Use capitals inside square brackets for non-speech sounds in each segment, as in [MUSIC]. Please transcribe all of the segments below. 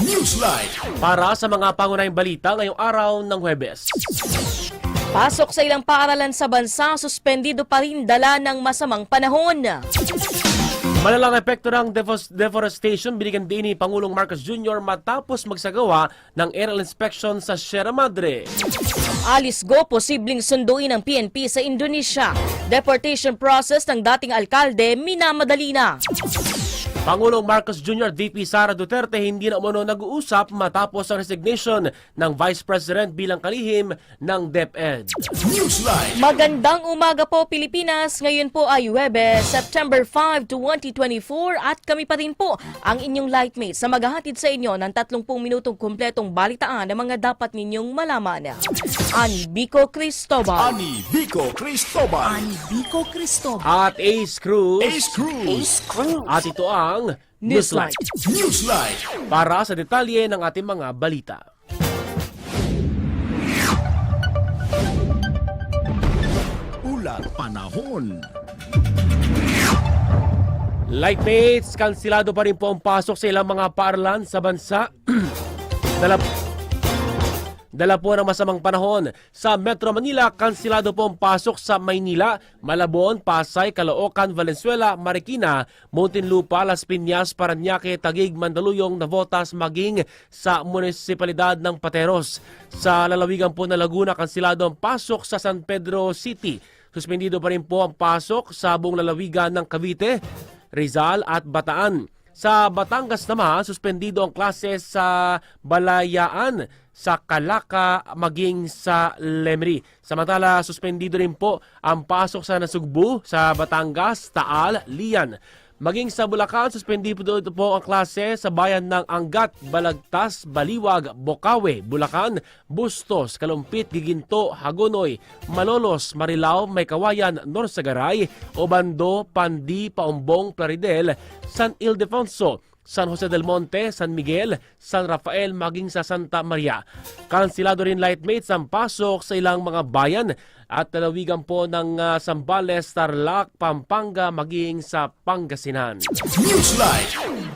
Newsline. Para sa mga pangunahing balita ngayong araw ng Huwebes. Pasok sa ilang paaralan sa bansa, suspendido pa rin dala ng masamang panahon. Malalang epekto ng deforestation binigyan din ni Pangulong Marcos Jr. matapos magsagawa ng aerial inspection sa Sierra Madre. Alice Go posibleng sunduin ng PNP sa Indonesia. Deportation process ng dating alkalde minamadali na. Pangulong Marcos Jr. VP Sara Duterte hindi na umano nag-uusap matapos ang resignation ng Vice President bilang kalihim ng DepEd. Newsline. Magandang umaga po Pilipinas. Ngayon po ay Webes, September 5, 2024 at kami pa rin po ang inyong lightmates sa maghahatid sa inyo ng 30 minutong kumpletong balitaan ng mga dapat ninyong malaman. Ani Bico Cristobal. Ani Vico Cristobal. Vico Cristobal. At Ace Cruz. Ace Cruz. Ace Cruz. At ito ang Newsline. Newsline. Para sa detalye ng ating mga balita. Ulat panahon. Lightmates, kansilado pa rin po ang pasok sa ilang mga paaralan sa bansa. [CLEARS THROAT] Dala, dala po ng masamang panahon. Sa Metro Manila, kansilado po ang pasok sa Maynila, Malabon, Pasay, Caloocan, Valenzuela, Marikina, Muntinlupa, Las Piñas, Paranaque, Tagig, Mandaluyong, Navotas, maging sa munisipalidad ng Pateros. Sa lalawigan po ng Laguna, kansilado ang pasok sa San Pedro City. Suspendido pa rin po ang pasok sa buong lalawigan ng Cavite, Rizal at Bataan. Sa Batangas naman, suspendido ang klase sa Balayaan, sa Kalaka, maging sa Lemri. Samantala, suspendido rin po ang pasok sa Nasugbu, sa Batangas, Taal, Lian. Maging sa Bulacan, suspendido po ang klase sa bayan ng Angat, Balagtas, Baliwag, Bokawe, Bulacan, Bustos, Kalumpit, Giginto, Hagonoy, Malolos, Marilao, Maykawayan, Norsagaray, Obando, Pandi, Paumbong, Plaridel, San Ildefonso, San Jose del Monte, San Miguel, San Rafael, maging sa Santa Maria. Kansilado rin lightmates ang pasok sa ilang mga bayan at lalawigan po ng ah, Sambales, Tarlac, Pampanga, maging sa Pangasinan. Newsline.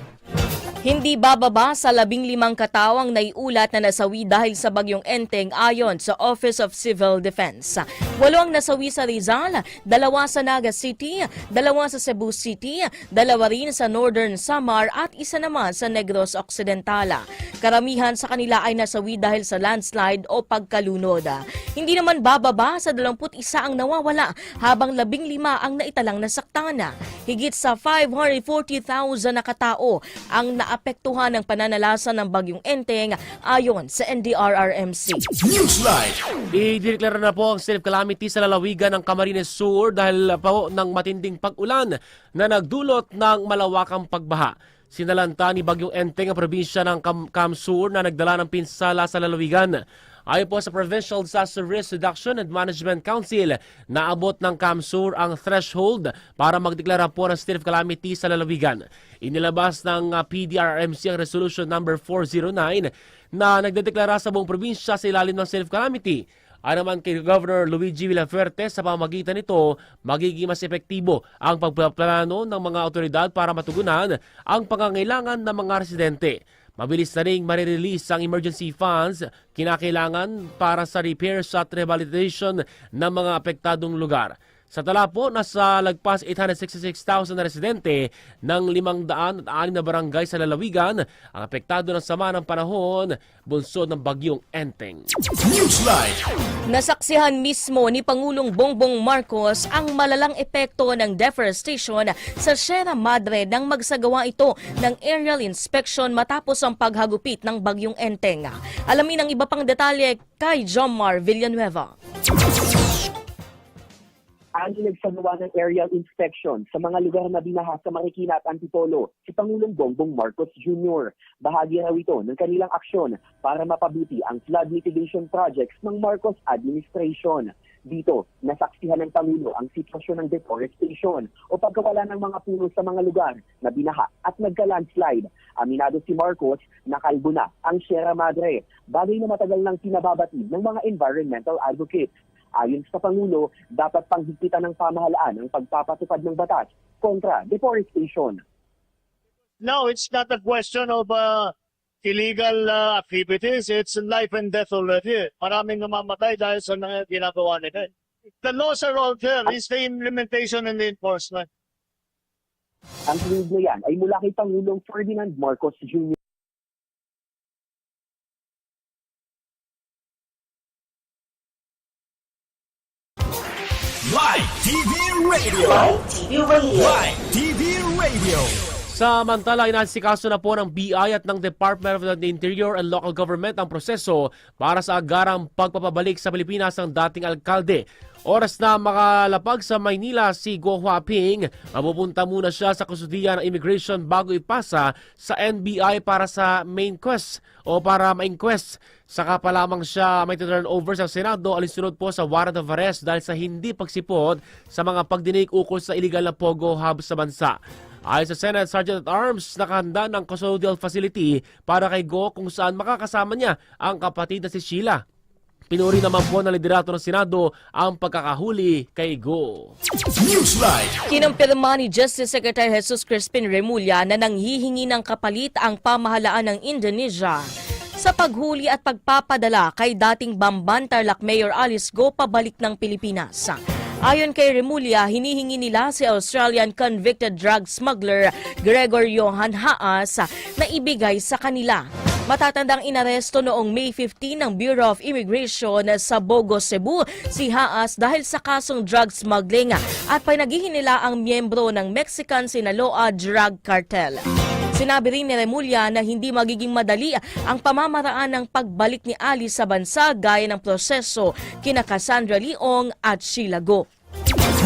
Hindi bababa sa labing limang katawang naiulat na nasawi dahil sa bagyong Enteng ayon sa Office of Civil Defense. Walo ang nasawi sa Rizal, dalawa sa Naga City, dalawa sa Cebu City, dalawa rin sa Northern Samar at isa naman sa Negros Occidental. Karamihan sa kanila ay nasawi dahil sa landslide o pagkalunod. Hindi naman bababa sa 21 ang nawawala habang 15 ang naitalang nasaktan. Higit sa 540,000 na katao ang naapektuhan ng pananalasa ng bagyong Enteng ayon sa NDRRMC. Newsline. Idineklara na po ang state of calamity sa lalawigan ng Camarines Sur dahil po ng matinding pag-ulan na nagdulot ng malawakang pagbaha. Sinalanta ni Bagyong Enteng ang probinsya ng Cam- Camsur na nagdala ng pinsala sa lalawigan. Ayon po sa Provincial Disaster Risk Reduction and Management Council, naabot ng Camsur ang threshold para magdeklara po ng state of calamity sa lalawigan. Inilabas ng uh, PDRMC ang Resolution number 409 na nagdedeklara sa buong probinsya sa ilalim ng state of calamity. Ayon naman kay Governor Luigi Villafuerte sa pamagitan nito, magiging mas epektibo ang pagpaplano ng mga otoridad para matugunan ang pangangailangan ng mga residente. Mabilis na rin marirelease ang emergency funds kinakailangan para sa repairs at rehabilitation ng mga apektadong lugar. Sa tala po, nasa lagpas 866,000 na residente ng 506 na barangay sa lalawigan ang apektado ng sama ng panahon bunsod ng bagyong Enteng. Newsline. Nasaksihan mismo ni Pangulong Bongbong Marcos ang malalang epekto ng deforestation sa Sierra Madre nang magsagawa ito ng aerial inspection matapos ang paghagupit ng bagyong Enteng. Alamin ang iba pang detalye kay Jomar Villanueva. Ani nagsagawa ng aerial inspection sa mga lugar na binaha sa Marikina at Antipolo si Pangulong Bongbong Marcos Jr. Bahagi raw ito ng kanilang aksyon para mapabuti ang flood mitigation projects ng Marcos administration. Dito, nasaksihan ng Pangulo ang sitwasyon ng deforestation o pagkawala ng mga puno sa mga lugar na binaha at nagka-landslide. Aminado si Marcos na kalbo na ang Sierra Madre, bagay na matagal nang pinababatid ng mga environmental advocates. Ayon sa Pangulo, dapat panghigpitan ng pamahalaan ang pagpapatupad ng batas kontra deforestation. No, it's not a question of uh, illegal uh, activities. It's life and death already. Maraming namamatay dahil sa mga ginagawa nila. The laws are all there. It's the implementation and the enforcement. Ang kinig na yan ay mula kay Pangulong Ferdinand Marcos Jr. Radio. Live TV Radio. Live TV Radio. Samantala, inasikaso na po ng BI at ng Department of the Interior and Local Government ang proseso para sa agarang pagpapabalik sa Pilipinas ng dating alkalde. Oras na makalapag sa Maynila si Go Huaping. Mapupunta muna siya sa kusudian ng immigration bago ipasa sa NBI para sa main quest o para ma-inquest. Saka pa lamang siya may turn over sa Senado alisunod po sa warrant of arrest dahil sa hindi pagsipod sa mga pagdinig ukol sa illegal na Pogo Hub sa bansa. Ayon sa Senate Sergeant at Arms, nakahanda ng custodial facility para kay Go kung saan makakasama niya ang kapatid na si Sheila. Pinuri naman po ng liderato ng Senado ang pagkakahuli kay Go. Newsline. Kinumpirma ni Justice Secretary Jesus Crispin Remulla na nanghihingi ng kapalit ang pamahalaan ng Indonesia sa paghuli at pagpapadala kay dating Bamban Tarlac Mayor Alice Go pabalik ng Pilipinas. Ayon kay Remulla, hinihingi nila si Australian convicted drug smuggler Gregor Johan Haas na ibigay sa kanila. Matatandang inaresto noong May 15 ng Bureau of Immigration sa Bogo, Cebu si Haas dahil sa kasong drug smuggling at panagihin nila ang miyembro ng Mexican Sinaloa Drug Cartel. Sinabi rin ni Remulla na hindi magiging madali ang pamamaraan ng pagbalik ni Alice sa bansa gaya ng proseso kina Cassandra Leong at Sheila Go.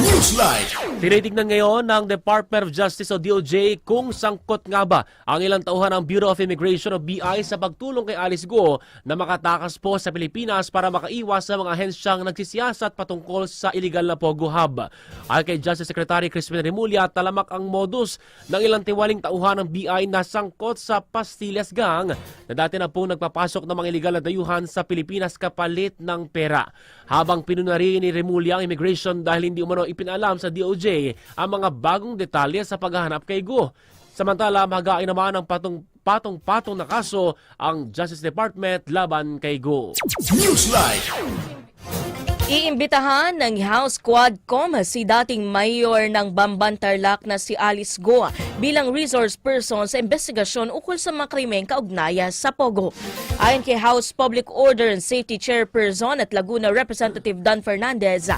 Newsline. Tinitignan ngayon ng Department of Justice o DOJ kung sangkot nga ba ang ilang tauhan ng Bureau of Immigration o BI sa pagtulong kay Alice Go na makatakas po sa Pilipinas para makaiwas sa mga hensyang nagsisiyasat patungkol sa illegal na Pogo Hub. Ayon kay Justice Secretary Crispin Remulla, talamak ang modus ng ilang tiwaling tauhan ng BI na sangkot sa Pastillas Gang na dati na po nagpapasok ng mga illegal na dayuhan sa Pilipinas kapalit ng pera. Habang pinunari ni Remulla ang immigration dahil hindi umano ipinalam sa DOJ ang mga bagong detalye sa paghahanap kay Go. Samantala, mahagain naman ang patong patong-patong na kaso ang Justice Department laban kay Go. Newsline. Iimbitahan ng House Quadcom si dating mayor ng Bamban Tarlac na si Alice Go bilang resource person sa investigasyon ukol sa mga krimeng kaugnaya sa Pogo. Ayon kay House Public Order and Safety Chairperson at Laguna Representative Dan Fernandez,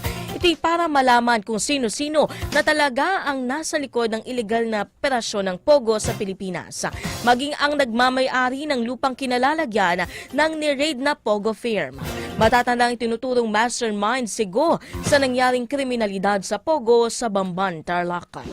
ito'y para malaman kung sino-sino na talaga ang nasa likod ng ilegal na operasyon ng Pogo sa Pilipinas. Maging ang nagmamay-ari ng lupang kinalalagyan ng ni-raid na Pogo firm. Matatandang tinuturong mastermind si Go sa nangyaring kriminalidad sa Pogo sa Bamban, Tarlac.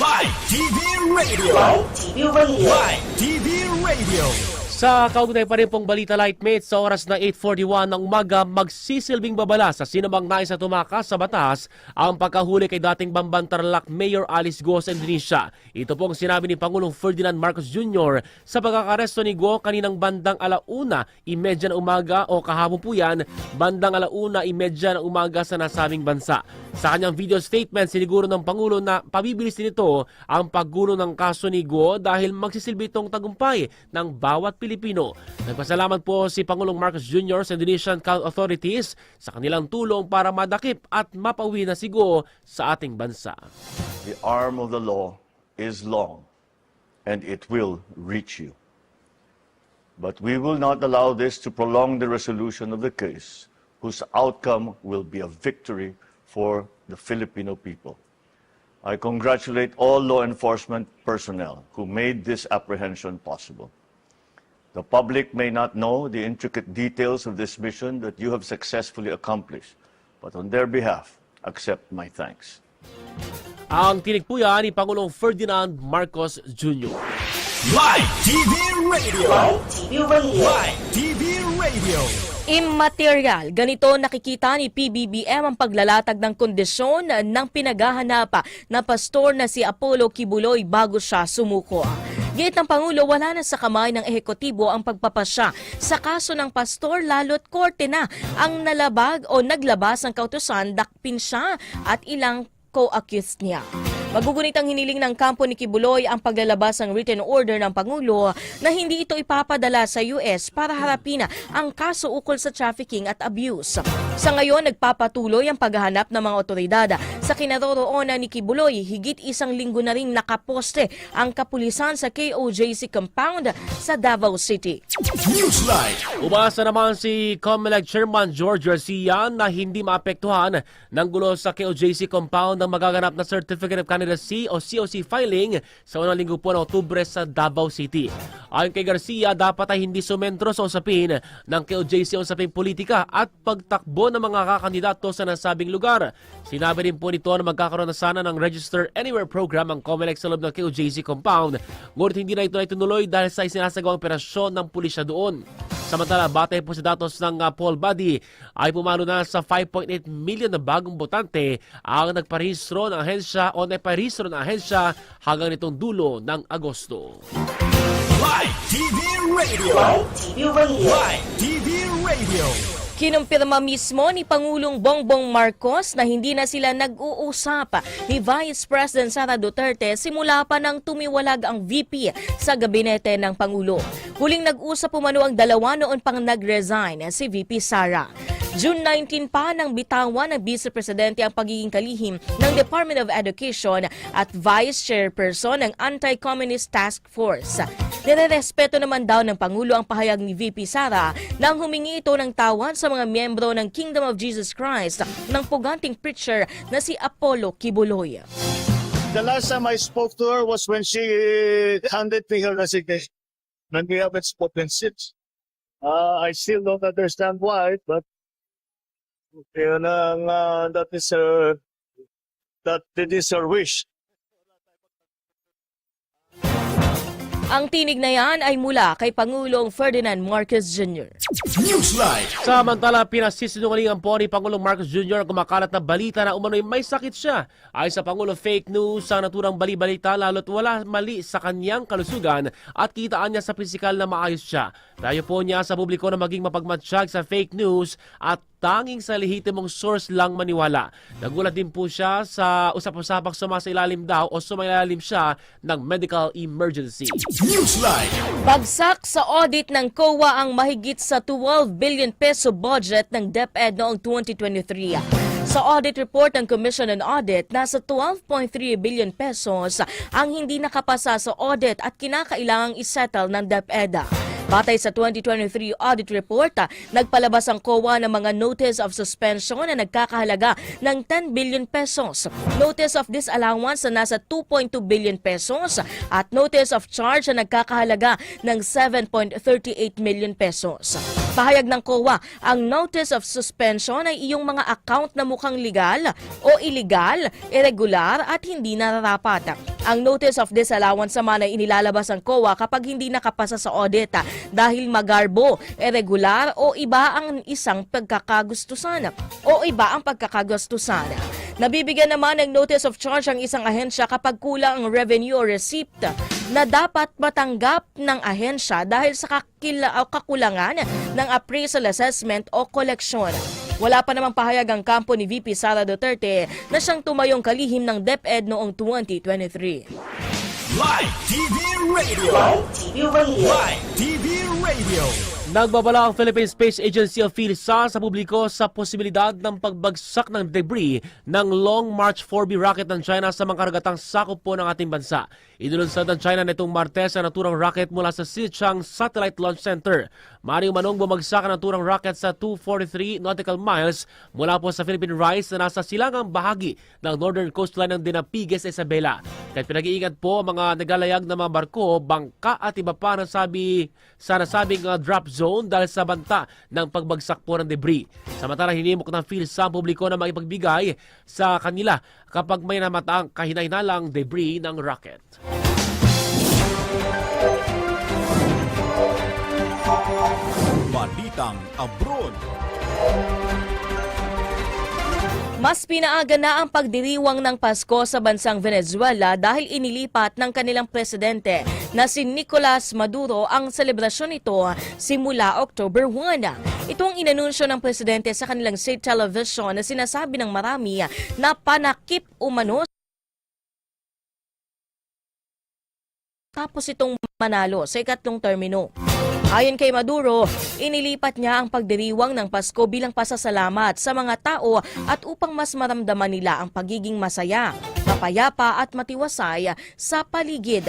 Live TV Radio. Live TV Radio. Live TV Radio. Sa kaugnay pa rin pong balita lightmates sa oras na 8.41 ng umaga, magsisilbing babala sa sinamang nais na tumakas sa batas ang pagkahuli kay dating Bambantarlac Mayor Alice Go sa Indonesia. Ito pong sinabi ni Pangulong Ferdinand Marcos Jr. sa pagkakaresto ni Go kaninang bandang alauna, imedya na umaga o kahapon po yan, bandang alauna, imedya na umaga sa nasabing bansa. Sa kanyang video statement, siniguro ng Pangulo na pabibilis din ito ang paggulo ng kaso ni Go dahil magsisilbi itong tagumpay ng bawat Pilipino. Nagpasalamat po si Pangulong Marcos Jr. sa Indonesian Health Authorities sa kanilang tulong para madakip at mapauwi na si Go sa ating bansa. The arm of the law is long and it will reach you. But we will not allow this to prolong the resolution of the case, whose outcome will be a victory for the Filipino people. I congratulate all law enforcement personnel who made this apprehension possible. The public may not know the intricate details of this mission that you have successfully accomplished, but on their behalf, accept my thanks. Ang tinig po yan ni Pangulong Ferdinand Marcos Jr. Live TV Radio. Live TV Radio. Live TV Radio. Immaterial, ganito nakikita ni PBBM ang paglalatag ng kondisyon ng pinaghahanapa na pastor na si Apollo Kibuloy bago siya sumuko. Gate ng Pangulo, wala na sa kamay ng ehekutibo ang pagpapasya sa kaso ng pastor lalo't korte na ang nalabag o naglabas ng kautusan dakpin siya at ilang co-accused niya. Magugunit ang hiniling ng kampo ni Kibuloy ang paglalabas ng written order ng Pangulo na hindi ito ipapadala sa US para harapin ang kaso ukol sa trafficking at abuse. Sa ngayon, nagpapatuloy ang paghahanap ng mga otoridad sa kinaroroonan ni Kibuloy. Higit isang linggo na rin nakaposte ang kapulisan sa KOJC compound sa Davao City. Newsline. Umasa naman si COMELEC Chairman George Garcia na hindi maapektuhan ng gulo sa KOJC compound ng magaganap na Certificate of Candidacy o COC filing sa unang linggo po ng Oktubre sa Davao City. Ayon kay Garcia, dapat ay hindi sumentro sa usapin ng KOJC o usaping politika at pagtakbo ng mga kakandidato sa nasabing lugar. Sinabi din po nito na magkakaroon na sana ng Register Anywhere program ang COMELEC sa loob ng KOJC compound. Ngunit hindi na ito na itunuloy dahil sa isinasagawang operasyon ng pulisya doon. Samantala, batay po sa datos ng uh, poll body ay pumalo na sa 5.8 million na bagong botante ang nagparehistro ng ahensya o nagparehistro ng ahensya hanggang nitong dulo ng Agosto. Live TV Radio. Live TV Radio. Live TV Radio. Kinumpirma mismo ni Pangulong Bongbong Marcos na hindi na sila nag-uusap ni Vice President Sara Duterte simula pa nang tumiwalag ang VP sa gabinete ng Pangulo. Huling nag-usap umano ang dalawa noon pang nag-resign si VP Sara. June 19 pa nang bitawan ng Vice Presidente ang pagiging kalihim ng Department of Education at Vice Chairperson ng Anti-Communist Task Force. Nirerespeto naman daw ng Pangulo ang pahayag ni VP Sara nang humingi ito ng tawan sa mga miyembro ng Kingdom of Jesus Christ ng puganting preacher na si Apollo Kibuloy. The last time I spoke to her was when she handed me her resignation. And we haven't spoken since. Uh, I still don't understand why, but yun ang, uh, that is her, that it is her wish. Ang tinig na yan ay mula kay Pangulong Ferdinand Marcos Jr. Newsline. Samantala, pinasisinungalingan po ni Pangulong Marcos Jr. ang kumakalat na balita na umano'y may sakit siya. Ay sa Pangulo, fake news ang naturang bali-balita lalo't wala mali sa kanyang kalusugan at kitaan niya sa pisikal na maayos siya. Tayo po niya sa publiko na maging mapagmatsyag sa fake news at tanging sa lehitimong source lang maniwala. Nagulat din po siya sa usap-usapang sumasailalim daw o sumailalim siya ng medical emergency. Newsline. Bagsak sa audit ng COA ang mahigit sa 12 billion peso budget ng DepEd noong 2023. Sa audit report ng Commission on Audit, nasa 12.3 billion pesos ang hindi nakapasa sa audit at kinakailangang isettle ng DepEd. Batay sa 2023 audit report, ah, nagpalabas ang COA ng mga notice of suspension na nagkakahalaga ng 10 billion pesos, notice of disallowance na nasa 2.2 billion pesos at notice of charge na nagkakahalaga ng 7.38 million pesos. Pahayag ng COA, ang notice of suspension ay iyong mga account na mukhang legal o illegal, irregular at hindi nararapat. Ang notice of disallowance naman ay inilalabas ng COA kapag hindi nakapasa sa audit ah, dahil magarbo, irregular o iba ang isang pagkakagustusan o iba ang pagkakagustusan. Nabibigyan naman ng notice of charge ang isang ahensya kapag kulang ang revenue or receipt na dapat matanggap ng ahensya dahil sa kakila, o kakulangan ng appraisal assessment o koleksyon. Wala pa namang pahayag ang kampo ni VP Sara Duterte na siyang tumayong kalihim ng DepEd noong 2023. Live TV Radio. Live TV Radio. Live TV Radio. Nagbabala ang Philippine Space Agency o PhilSA sa publiko sa posibilidad ng pagbagsak ng debris ng Long March 4B rocket ng China sa mga karagatang sakop po ng ating bansa. Inulunsad ng China nitong Martes ang naturang rocket mula sa Xichang Satellite Launch Center. Maring manong bumagsak ang naturang rocket sa 243 nautical miles mula po sa Philippine Rise na nasa silangang bahagi ng northern coastline ng Dinapigas, Isabela. Kahit pinag-iingat po ang mga naglalayag na mga barko, bangka at iba pa na sabi sa nasabing uh, drop zone dahil sa banta ng pagbagsak po ng debris. Samantala, hinimok ng PhilSA ang publiko na makipagbigay sa kanila kapag may namataang kahinahinalang debris ng rocket. Balitang Abroad. Mas pinaaga na ang pagdiriwang ng Pasko sa bansang Venezuela dahil inilipat ng kanilang presidente na si Nicolas Maduro ang selebrasyon nito simula October 1. Ito ang inanunsyo ng presidente sa kanilang state television na sinasabi ng marami na panakip umano tapos itong manalo sa ikatlong termino. Ayon kay Maduro, inilipat niya ang pagdiriwang ng Pasko bilang pasasalamat sa mga tao at upang mas maramdaman nila ang pagiging masaya, mapayapa at matiwasay sa paligid.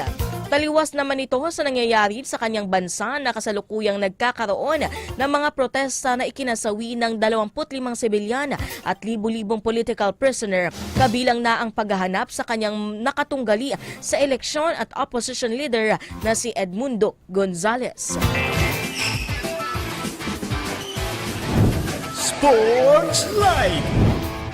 Taliwas naman ito sa nangyayari sa kanyang bansa na kasalukuyang nagkakaroon ng mga protesta na ikinasawi ng 25 sibilyan at libu-libong political prisoner kabilang na ang paghahanap sa kanyang nakatunggali sa eleksyon at opposition leader na si Edmundo Gonzales. Sports Live.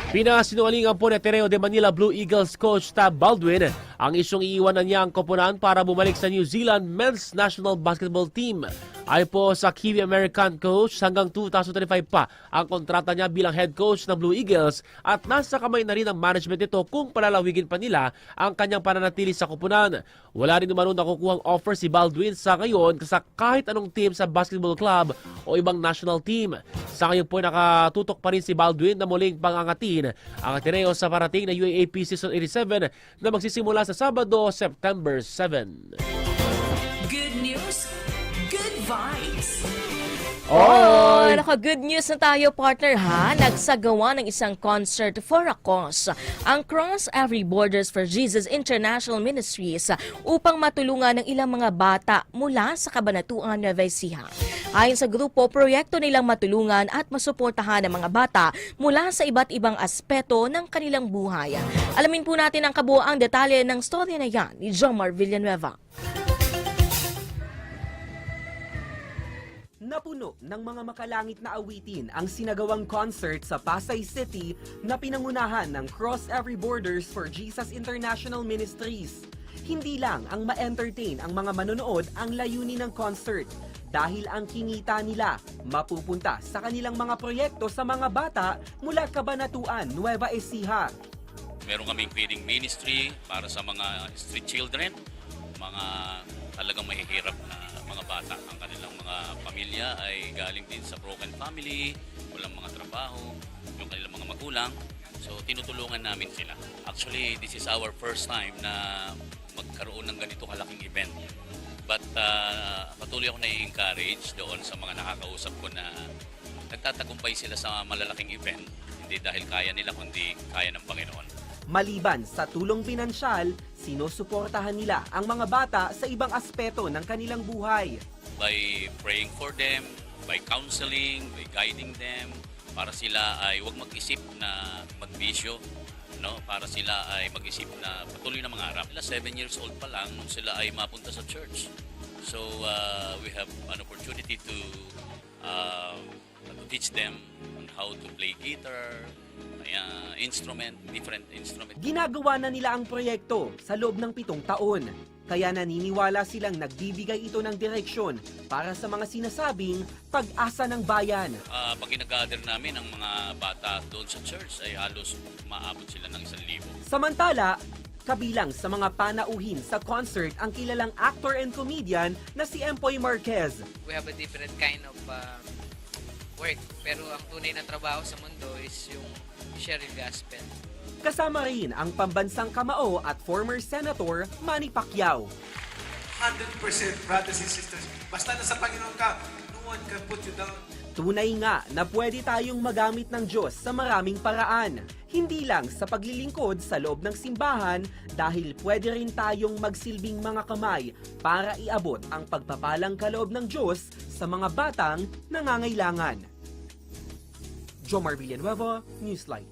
Pinasinungalingan po ni Ateneo de Manila Blue Eagles coach Tab Baldwin ang isyong iiwanan niya ang koponan para bumalik sa New Zealand Men's National Basketball Team. Ay po sa Kiwi American coach hanggang 2025 pa ang kontrata niya bilang head coach ng Blue Eagles at nasa kamay na rin ng management nito kung palalawigin pa nila ang kanyang pananatili sa koponan. Wala rin naman nakukuhang offer si Baldwin sa ngayon sa kahit anong team sa basketball club o ibang national team. Sa ngayon po nakatutok pa rin si Baldwin na muling pangangatin ang Ateneo sa parating na UAAP Season 87 na magsisimula sa Sabado, September 7. Oh, naka-good news na tayo partner ha. Nagsagawa ng isang concert for a cause. Ang Cross Every Borders for Jesus International Ministries upang matulungan ng ilang mga bata mula sa Kabanatuan Nueva Ecija. Ayon sa grupo, proyekto nilang matulungan at masuportahan ang mga bata mula sa iba't ibang aspeto ng kanilang buhay. Alamin po natin ang kabuoang detalye ng storya na yan ni Jomar Villanueva. Napuno ng mga makalangit na awitin ang sinagawang concert sa Pasay City na pinangunahan ng Cross Every Borders for Jesus International Ministries. Hindi lang ang ma-entertain ang mga manonood ang layunin ng concert dahil ang kinita nila mapupunta sa kanilang mga proyekto sa mga bata mula Kabanatuan, Nueva Ecija. Meron kaming feeding ministry para sa mga street children, mga talagang mahihirap na mga bata. Ang kanilang mga pamilya ay galing din sa broken family, walang mga trabaho, yung kanilang mga magulang. So tinutulungan namin sila. Actually, this is our first time na magkaroon ng ganito kalaking event. But uh, patuloy ako na-encourage doon sa mga nakakausap ko na nagtatagumpay sila sa malalaking event. Hindi dahil kaya nila, kundi kaya ng Panginoon. Maliban sa tulong pinansyal, sinusuportahan nila ang mga bata sa ibang aspeto ng kanilang buhay. by praying for them, by counseling, by guiding them, para sila ay huwag mag-isip na magbisyo, no? Para sila ay mag-isip na patuloy na mangarap. Sila 7 years old pa lang nung sila ay mapunta sa church. So uh, we have an opportunity to uh, to teach them on how to play guitar, uh, instrument, different instrument. Ginagawa na nila ang proyekto sa loob ng pitong taon. Kaya naniniwala silang nagbibigay ito ng direksyon para sa mga sinasabing pag-asa ng bayan. Uh, pag ginag-gather namin ang mga bata doon sa church ay halos maabot sila ng isang libo. Samantala, kabilang sa mga panauhin sa concert ang kilalang actor and comedian na si Empoy Marquez. we have a different kind of uh, work. Pero ang tunay na trabaho sa mundo is yung share yung gospel. Kasama rin ang pambansang kamao at former Senator Manny Pacquiao. 100% brothers and sisters. Basta nasa Panginoon ka, no one can put you down. Tunay nga na pwede tayong magamit ng Diyos sa maraming paraan. Hindi lang sa paglilingkod sa loob ng simbahan dahil pwede rin tayong magsilbing mga kamay para iabot ang pagpapalang kaloob ng Diyos sa mga batang nangangailangan. Jomar Villanueva, Newslight.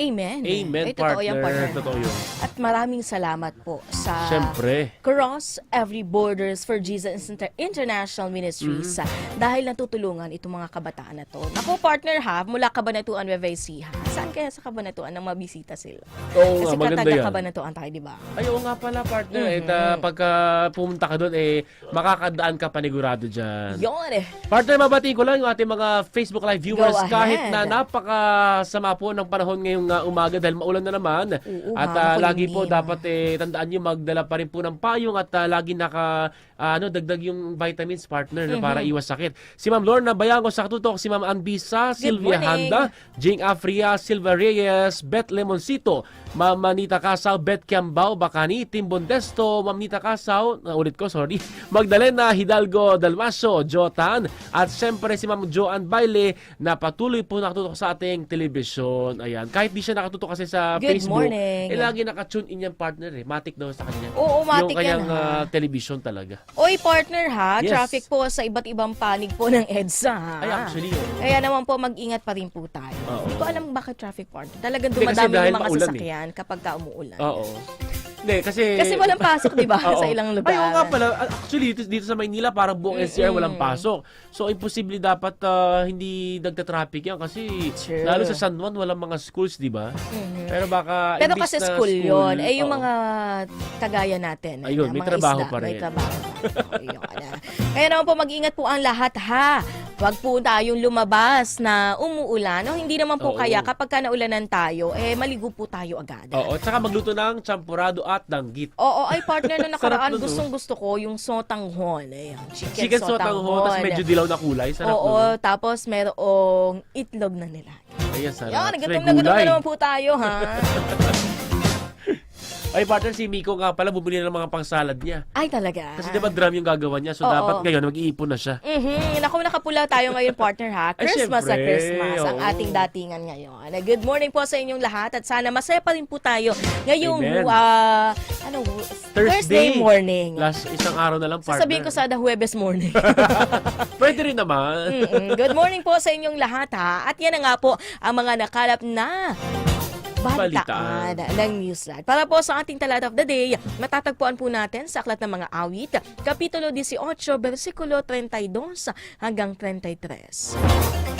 Amen. Amen, Ay, totoo partner. yan, partner. Totoo yun. At maraming salamat po sa Siyempre. Cross Every Borders for Jesus Inter- International Ministries ah, dahil natutulungan itong mga kabataan na to. Ako, partner ha, mula Kabanatuan Nueva ha. Saan kaya sa Kabanatuan nang mabisita sila? Oo Kasi nga, maganda kataga yan. Kabanatuan tayo, di ba? Ay, oo nga pala, partner. Eh, ta- pagka pumunta ka doon, eh, makakadaan ka panigurado dyan. Yun eh. Partner, mabatiin ko lang yung ating mga Facebook Live viewers Go ahead. kahit na napakasama po ng panahon ngayong uh, umaga dahil maulan na naman. Oo, at ha, uh, lagi po makulimlim. dapat eh, tandaan nyo magdala pa rin po ng payong at uh, lagi naka uh, ano dagdag yung vitamins partner na para Mhm. iwas sakit. Si Ma'am Lorna Bayango sa katutok, si Ma'am Anbisa, Sylvia morning. Handa, Jing Afria, Silva Reyes, Beth Lemoncito, Ma'am Manita Casaw, Beth Kiambao, Bacani, Tim Bondesto, Ma'am Nita Casaw, na ulit ko, sorry, [LAUGHS] Magdalena Hidalgo Dalmaso, Jotan, at siyempre si Ma'am Joanne Baile na patuloy po nakatutok sa ating telebisyon. Ayan. Kahit di siya nakatutok kasi sa Good Facebook, morning. eh lagi nakatune in yung partner eh. Matik daw sa kanya. Oo, matik Yung kanyang yan, ha? ah, television talaga. Oy, partner ha, Yes. traffic po sa iba't ibang panig po ng EDSA ha. Ay, actually, oo. Kaya naman po, mag-ingat pa rin po tayo. Oo. Hindi ko alam bakit traffic partner. Talagang Hindi, kasi dumadami dahil yung mga maulan eh. sasakyan kapag ka umuulan. Oo. Hindi, kasi... Kasi walang pasok, di ba? [LAUGHS] Oo. sa ilang lugar. Ay, oo nga pala. Actually, dito, dito sa Maynila, parang buong NCR walang pasok. So, imposible dapat ah, hindi nagta-traffic yan kasi True. lalo sa San Juan, walang mga schools, di ba? Pero baka... Pero imbis kasi na school, yun. Eh, yung oo. mga kagaya natin. Ayun, na may mga trabaho isda, pa rin. May trabaho pa rin. Ayun, ah. Kaya naman po, mag-ingat po ang lahat, ha? Huwag po tayong lumabas na umuulan. No? Hindi naman po Oo. kaya kapag ka naulanan tayo, eh, maligo po tayo agad. Oo, at saka magluto ng champurado at danggit. Oo, ay partner [LAUGHS] na Sarap nakaraan, nun, gustong gusto ko yung sotanghon. Ayan, chicken, Chicken sotanghon, tapos medyo dilaw na kulay. Sarap Oo, nun. tapos merong itlog na nila. Ayan, sarap. Yan, gutom may na gutom na gulay. naman po tayo, ha? [LAUGHS] Ay, partner, si Miko nga pala bumili ng mga pangsalad niya. Ay, talaga. Kasi diba drum yung gagawa niya, so Oo. dapat ngayon mag-iipon na siya. Mhm. Naku, nakapula tayo ngayon, partner, ha? Ay, Christmas sa syempre, Christmas, ang oo. ating datingan ngayon. Good morning po sa inyong lahat at sana masaya pa rin po tayo ngayong Amen. ah, ano, Thursday, morning. Last isang araw na lang, partner. Sasabihin ko sana Huwebes morning. [LAUGHS] Pwede rin naman. Mm-mm. Good morning po sa inyong lahat ha. At yan na nga po ang mga nakalap na balitaan ng Newsline. Para po sa ating talat of the day, matatagpuan po natin sa Aklat ng Mga Awit, Kapitulo 18, versikulo 32 hanggang 33.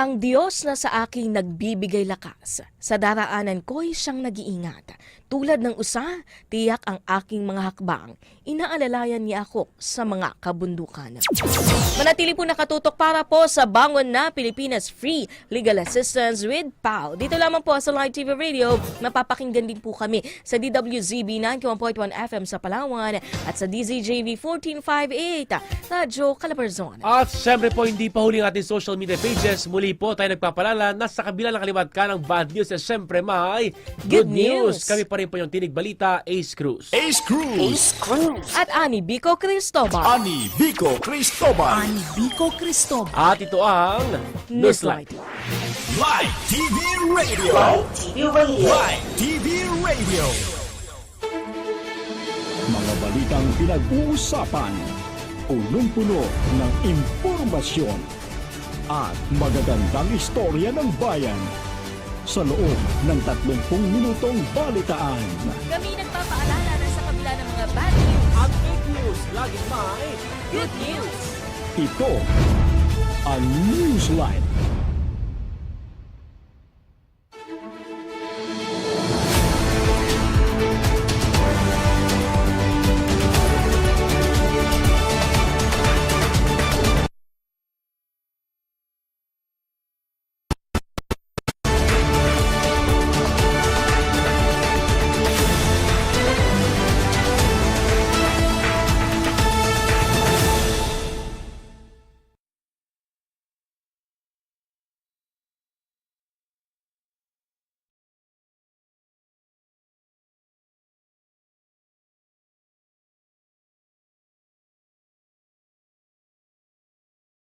Ang Diyos na sa aking nagbibigay lakas, sa daraanan ko'y siyang nag-iingat. Tulad ng usa, tiyak ang aking mga hakbang. Inaalalayan niya ako sa mga kabundukan. Manatili po nakatutok para po sa Bangon na Pilipinas Free Legal Assistance with PAO. Dito lamang po sa Live TV Radio, mapapakinggan din po kami sa DWZB 91.1 FM sa Palawan at sa DZJV 1458 Radyo Calabarzon. At syempre po, hindi pa huli ang ating social media pages. Muli po tayo nagpapalala na sa kabila ng kalimat ka ng bad news, eh, syempre may Good news. Kami pa rin po yung Tinig Balita, Ace Cruz. Ace Cruz. At Ani Bico Cristobal. Ani Vico Cristobal. Ani Vico Cristobal. At ito ang Newslight. Live TV Radio. Live TV Radio. Live TV Radio. Mga balitang pinag-uusapan, punong-puno ng impormasyon at magagandang istorya ng bayan sa loob ng 30 minutong balitaan. Kami nagpapaalala na sa kabila ng mga bad news, At fake news, laging may good news. Ito ang Newsline